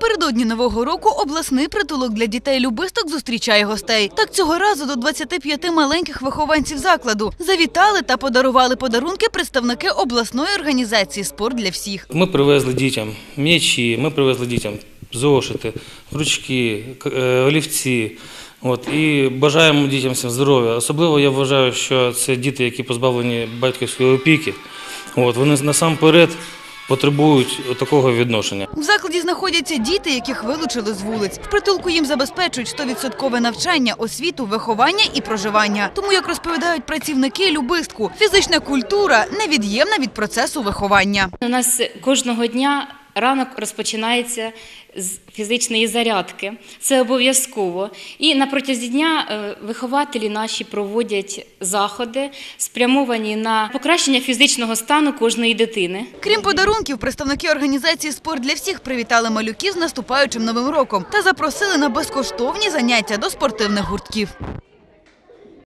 Напередодні нового року обласний притулок для дітей любисток зустрічає гостей. Так цього разу до 25 маленьких вихованців закладу завітали та подарували подарунки представники обласної організації Спорт для всіх. Ми привезли дітям м'ячі, ми привезли дітям зошити, ручки, е, олівці. От, і бажаємо дітям всім здоров'я. Особливо я вважаю, що це діти, які позбавлені батьківської опіки. От, вони насамперед потребують такого відношення. У закладі знаходяться діти, яких вилучили з вулиць. В притулку їм забезпечують 100% навчання, освіту, виховання і проживання. Тому, як розповідають працівники любистку, фізична культура невід'ємна від процесу виховання. У нас кожного дня ранок розпочинається з фізичної зарядки. Це обов'язково. І на протязі дня е, вихователі наші проводять заходи, спрямовані на покращення фізичного стану кожної дитини. Крім подарунків, представники організації Спорт для всіх привітали малюків з наступаючим новим роком та запросили на безкоштовні заняття до спортивних гуртків.